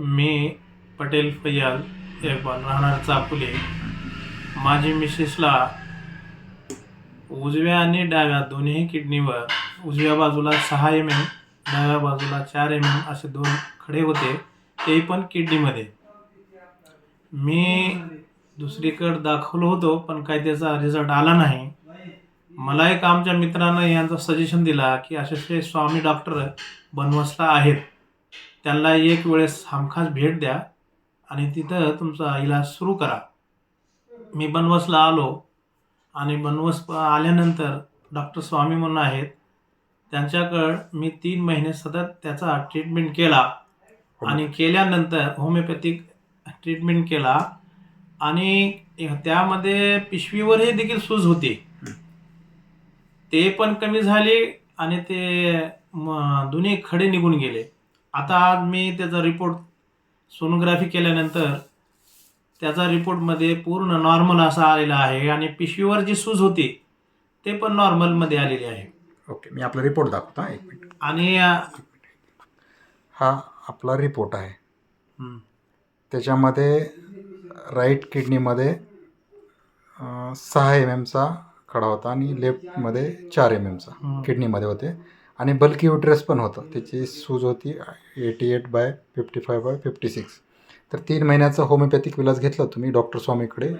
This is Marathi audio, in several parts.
मी पटेल फैयाल इक्बाल राहणार चापुले. माझी मिसेसला उजव्या आणि डाव्या दोन्ही किडनीवर उजव्या बाजूला सहा एम एम डाव्या बाजूला चार एम एम असे दोन खडे होते ते पण किडनीमध्ये. मी दुसरीकडे दाखवलो होतो पण काही त्याचा रिझल्ट आला नाही. मला एक आमच्या मित्रानं यांचं सजेशन दिला की असे स्वामी डॉक्टर बनवसला आहेत. त्यांना एक वेळेस हमखास भेट द्या आणि तिथं तुमचा इलाज सुरू करा. मी बनवसला आलो आणि बनवस आल्यानंतर डॉक्टर स्वामी म्हणून आहेत. त्यांच्याकडं मी तीन महिने सतत त्याचा ट्रीटमेंट केला आणि केल्यानंतर होमिओपॅथिक ट्रीटमेंट केला आणि त्यामध्ये पिशवीवरही देखील सूज होती. ते पण कमी झाले आणि ते दोन्ही खडे निघून गेले. आता आज मी त्याचा रिपोर्ट सोनोग्राफी केल्यानंतर त्याचा रिपोर्टमध्ये पूर्ण नॉर्मल असा आलेला आहे आणि पिशवीवर जी सूज होती ते पण नॉर्मलमध्ये आलेली आहे. ओके मी आपला रिपोर्ट दाखवतो एक मिनिट. आणि हा आपला रिपोर्ट आहे. हं, त्याच्यामध्ये राईट किडनीमध्ये अं, सहा एम एमचा खडा होता आणि लेफ्टमध्ये चार एम एमचा हं. किडनीमध्ये होते. आणि बल्की युट्रस पण होतं. त्याची सूज होती eighty eight by fifty five by fifty six तर तीन महिन्याचा होमिओपॅथिक इलाज घेतला तुम्ही डॉक्टर स्वामीकडे.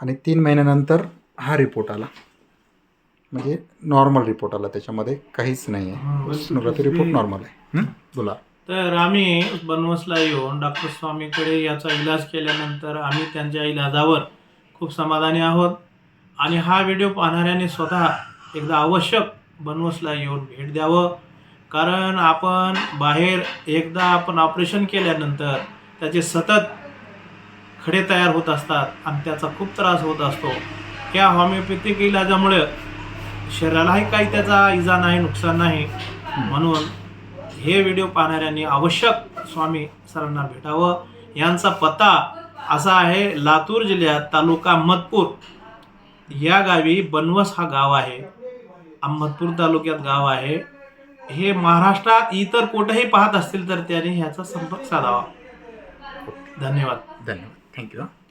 आणि तीन महिन्यानंतर हा रिपोर्ट आला. म्हणजे नॉर्मल रिपोर्ट आला. त्याच्यामध्ये काहीच नाही आहे हं. सोनोग्राफी रिपोर्ट नॉर्मल आहे? बोला. तर आम्ही बनवसला येऊन डॉक्टर स्वामीकडे याचा इलाज केल्यानंतर आम्ही त्यांच्या इलाजावर खूप समाधानी आहोत. आणि हा व्हिडिओ पाहणाऱ्यांनी स्वतः एकदा आवश्यक बनवसला येऊन भेट द्यावं. कारण आपण बाहेर एकदा आपण ऑपरेशन केल्यानंतर त्याचे सतत खडे तयार होत असतात आणि त्याचा खूप त्रास होत असतो. या होमिओपॅथिक इलाजामुळे शरीरालाही काही त्याचा इजा नाही नुकसान नाही. म्हणून हे व्हिडिओ पाहणाऱ्यांनी आवश्यक स्वामी सरांना भेटावं. यांचा पत्ता असा आहे लातूर जिल्ह्यात तालुका अहमदपूर या गावी बनवस हा गाव आहे. अहमदपूर तालुक्यात गाव आहे. हे महाराष्ट्रात इतर कुठेही पाहत असतील तर त्याने ह्याचा संपर्क साधावा. धन्यवाद. धन्यवाद. थँक्यू